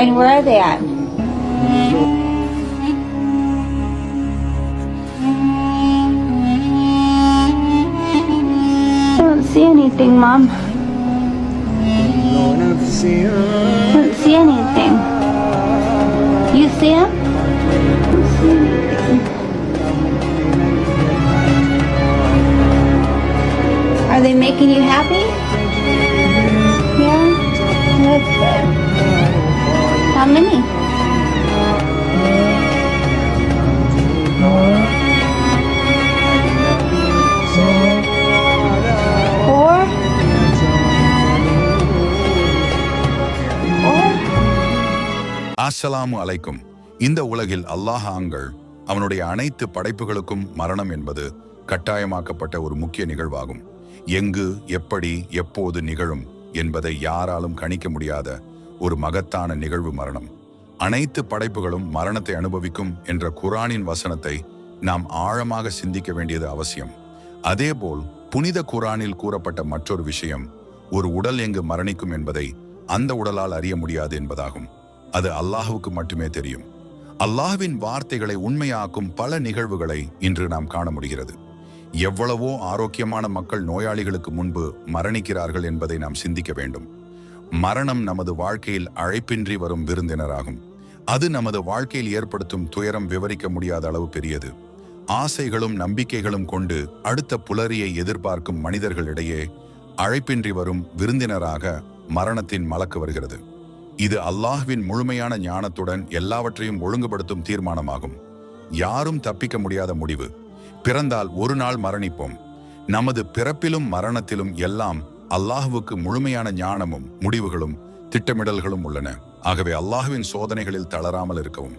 and where are they at? I don't see anything, Mom. I don't see anything. You see him? Are they making you happy? How many? அஸ்ஸலாமு அலைக்கும். இந்த உலகில் அல்லாஹாங்கள் அவனுடைய அனைத்து படைப்புகளுக்கும் மரணம் என்பது கட்டாயமாக்கப்பட்ட ஒரு முக்கிய நிகழ்வாகும். எங்கு எப்படி எப்போது நிகழும் என்பதை யாராலும் கணிக்க முடியாத ஒரு மகத்தான நிகழ்வு மரணம். அனைத்து படைப்புகளும் மரணத்தை அனுபவிக்கும் என்ற குரானின் வசனத்தை நாம் ஆழமாக சிந்திக்க வேண்டியது அவசியம். அதேபோல் புனித குரானில் கூறப்பட்ட மற்றொரு விஷயம் ஒரு உடல் எங்கு மரணிக்கும் என்பதை அந்த உடலால் அறிய முடியாது என்பதாகும். அது அல்லாஹுவுக்கு மட்டுமே தெரியும். அல்லாஹ்வின் வார்த்தைகளை உண்மையாக்கும் பல நிகழ்வுகளை இன்று நாம் காண முடிகிறது. எவ்வளவோ ஆரோக்கியமான மக்கள் நோயாளிகளுக்கு முன்பு மரணிக்கிறார்கள் என்பதை நாம் சிந்திக்க வேண்டும். மரணம் நமது வாழ்க்கையில் அழைப்பின்றி வரும் விருந்தினராகும். அது நமது வாழ்க்கையில் ஏற்படுத்தும் துயரம் விவரிக்க முடியாத அளவு பெரியது. ஆசைகளும் நம்பிக்கைகளும் கொண்டு அடுத்த புலரியை எதிர்பார்க்கும் மனிதர்களிடையே அழைப்பின்றி வரும் விருந்தினராக மரணத்தின் மலக்கு வருகிறது. இது அல்லாஹ்வின் முழுமையான ஞானத்துடன் எல்லாவற்றையும் ஒழுங்குபடுத்தும் தீர்மானமாகும். யாரும் தப்பிக்க முடியாத முடிவு. பிறந்தால் ஒரு நாள் மரணிப்போம். நமது பிறப்பிலும் மரணத்திலும் எல்லாம் அல்லாஹுவுக்கு முழுமையான ஞானமும் முடிவுகளும் திட்டமிடல்களும் உள்ளன. ஆகவே அல்லாஹுவின் சோதனைகளில் தளராமல் இருக்கவும்.